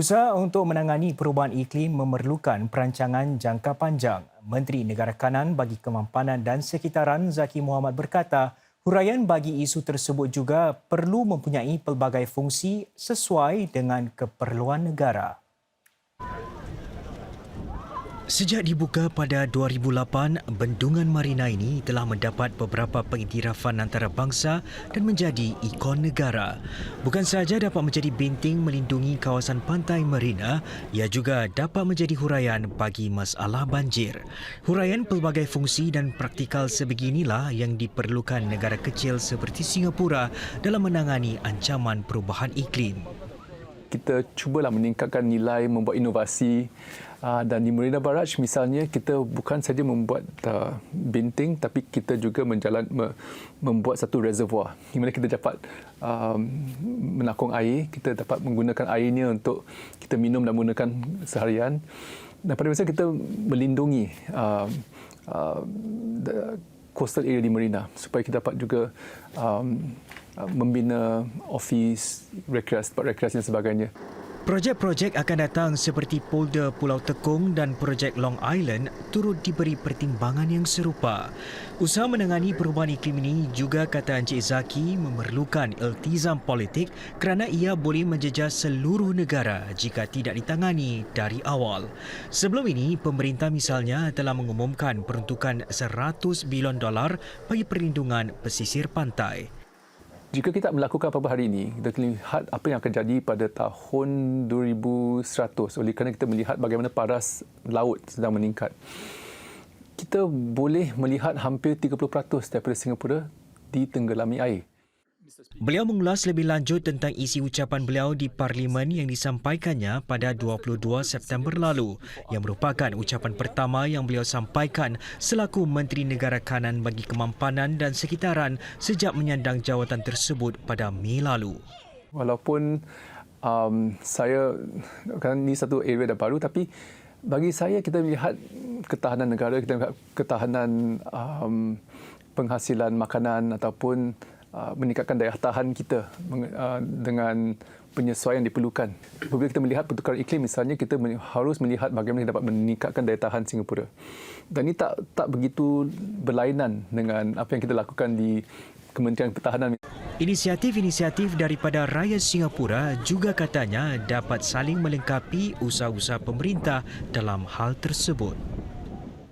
Usaha untuk menangani perubahan iklim memerlukan perancangan jangka panjang. Menteri Negara Kanan bagi Kemampanan dan Sekitaran Zaki Muhammad berkata, huraian bagi isu tersebut juga perlu mempunyai pelbagai fungsi sesuai dengan keperluan negara. Sejak dibuka pada 2008, bendungan Marina ini telah mendapat beberapa pengiktirafan antarabangsa dan menjadi ikon negara. Bukan sahaja dapat menjadi binting melindungi kawasan pantai Marina, ia juga dapat menjadi huraian bagi masalah banjir. Huraian pelbagai fungsi dan praktikal sebeginilah yang diperlukan negara kecil seperti Singapura dalam menangani ancaman perubahan iklim kita cubalah meningkatkan nilai membuat inovasi uh, dan di Marina Barrage misalnya kita bukan saja membuat uh, binting tapi kita juga menjalan me, membuat satu reservoir di mana kita dapat um, menakung air. Kita dapat menggunakan airnya untuk kita minum dan menggunakan seharian. Dan pada masa kita melindungi uh, uh, coastal area di Marina supaya kita dapat juga um, membina ofis, rekreasi, tempat rekreasi dan sebagainya. Projek-projek akan datang seperti polder Pulau Tekong dan projek Long Island turut diberi pertimbangan yang serupa. Usaha menangani perubahan iklim ini juga kata Encik Zaki memerlukan iltizam politik kerana ia boleh menjejah seluruh negara jika tidak ditangani dari awal. Sebelum ini, pemerintah misalnya telah mengumumkan peruntukan 100 bilion dolar bagi perlindungan pesisir pantai jika kita melakukan apa-apa hari ini, kita lihat apa yang akan jadi pada tahun 2100 oleh kerana kita melihat bagaimana paras laut sedang meningkat. Kita boleh melihat hampir 30% daripada Singapura ditenggelami air. Beliau mengulas lebih lanjut tentang isi ucapan beliau di Parlimen yang disampaikannya pada 22 September lalu yang merupakan ucapan pertama yang beliau sampaikan selaku Menteri Negara Kanan bagi Kemampanan dan Sekitaran sejak menyandang jawatan tersebut pada Mei lalu. Walaupun um, saya kan ini satu area dah baru tapi bagi saya kita melihat ketahanan negara kita melihat ketahanan um, penghasilan makanan ataupun Uh, meningkatkan daya tahan kita uh, dengan penyesuaian diperlukan. Apabila kita melihat pertukaran iklim misalnya kita harus melihat bagaimana kita dapat meningkatkan daya tahan Singapura. Dan ini tak tak begitu berlainan dengan apa yang kita lakukan di Kementerian Pertahanan. Inisiatif-inisiatif daripada rakyat Singapura juga katanya dapat saling melengkapi usaha-usaha pemerintah dalam hal tersebut.